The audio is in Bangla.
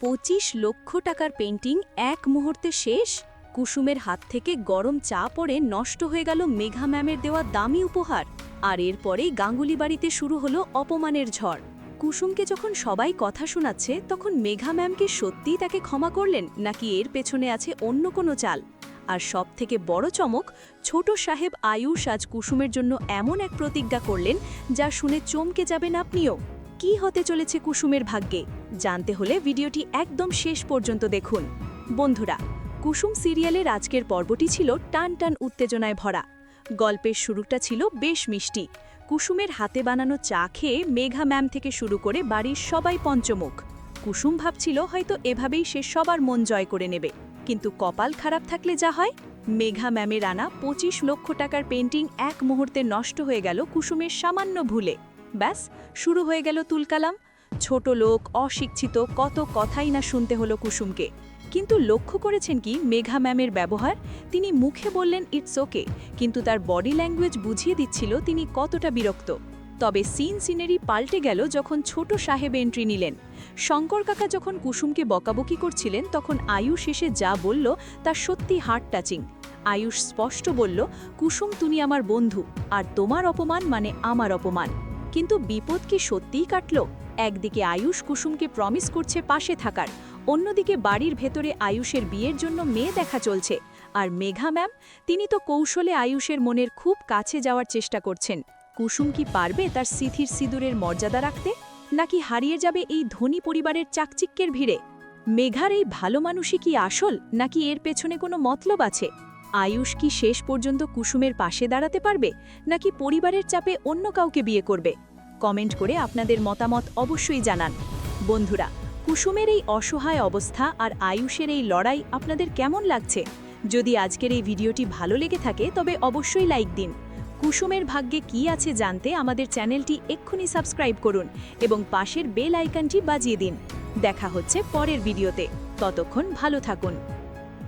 পঁচিশ লক্ষ টাকার পেন্টিং এক মুহূর্তে শেষ। কুসুমের হাত থেকে গরম চা পড়ে নষ্ট হয়ে গেল মেঘা ম্যামের দেওয়া দামি উপহার। আর এরপরেই গাঙ্গুলি বাড়িতে শুরু হলো অপমানের ঝড়। কুসুমকে যখন সবাই কথা শোনাচ্ছে, তখন মেঘা ম্যামকে সত্যিই তাকে ক্ষমা করলেন, নাকি এর পেছনে আছে অন্য কোনো চাল? আর সব থেকে বড় চমক, ছোট সাহেব আয়ুষ আজ কুসুমের জন্য এমন এক প্রতিজ্ঞা করলেন, যা শুনে চমকে যাবেন আপনিও। কি হতে চলেছে কুসুমের ভাগ্যে? জানতে হলে ভিডিওটি একদম শেষ পর্যন্ত দেখুন। বন্ধুরা, কুসুম সিরিয়ালের আজকের পর্বটি ছিল টান টান উত্তেজনায় ভরা। গল্পের শুরুটা ছিল বেশ মিষ্টি। কুসুমের হাতে বানানো চা খেয়ে মেঘা ম্যাম থেকে শুরু করে বাড়ির সবাই পঞ্চমুখ। কুসুম ভাবছিল হয়তো এভাবেই সে সবার মন জয় করে নেবে। কিন্তু কপাল খারাপ থাকলে যা হয়? মেঘা ম্যামের আনা পঁচিশ লক্ষ টাকার পেন্টিং এক মুহূর্তে নষ্ট হয়ে গেল কুসুমের সামান্য ভুলে। ব্যাস, শুরু হয়ে গেল তুলকালাম। ছোট লোক, অশিক্ষিত, কত কথাই না শুনতে হলো কুসুমকে। কিন্তু লক্ষ্য করেছেন কি মেঘা ম্যামের ব্যবহার? তিনি মুখে বললেন ইটস ওকে কিন্তু তার বডি ল্যাঙ্গুয়েজ বুঝিয়ে দিচ্ছিল তিনি কতটা বিরক্ত। তবে সিন সিনারি পাল্টে গেল যখন ছোট সাহেব এন্ট্রি নিলেন। শঙ্কর কাকা যখন কুসুমকে বকাবকি করছিলেন, তখন আয়ুষ এসে যা বলল তা সত্যি হার্ট টাচিং আয়ুষ স্পষ্ট বলল, কুসুম, তুমি আমার বন্ধু, আর তোমার অপমান মানে আমার অপমান। কিন্তু বিপদ কি সত্যিই কাটল? একদিকে আয়ুষ কুসুমকে প্রমিস করছে পাশে থাকার, অন্যদিকে বাড়ির ভেতরে আয়ুষের বিয়ের জন্য মেয়ে দেখা চলছে। আর মেঘা ম্যাম, তিনি তো কৌশলে আয়ুষের মনের খুব কাছে যাওয়ার চেষ্টা করছেন। কুসুম কি পারবে তার সিথির সিঁদুরের মর্যাদা রাখতে? নাকি হারিয়ে যাবে এই ধনী পরিবারের চাকচিক্যের ভিড়ে? মেঘার এই ভালো মানুষই কি আসল? নাকি এর পেছনে কোনো মতলব আছে? আয়ুষ কি শেষ পর্যন্ত কুসুমের পাশে দাঁড়াতে পারবে, নাকি পরিবারের চাপে অন্য কাউকে বিয়ে করবে? কমেন্ট করে আপনাদের মতামত অবশ্যই জানান। বন্ধুরা, কুসুমের এই অসহায় অবস্থা আর আয়ুষের এই লড়াই আপনাদের কেমন লাগছে? যদি আজকের এই ভিডিওটি ভালো লেগে থাকে, তবে অবশ্যই লাইক দিন। কুসুমের ভাগ্যে কি আছে জানতে আমাদের চ্যানেলটি এক্ষুনি সাবস্ক্রাইব করুন এবং পাশের বেল আইকনটি বাজিয়ে দিন। দেখা হচ্ছে পরের ভিডিওতে। ততক্ষণ ভালো থাকুন।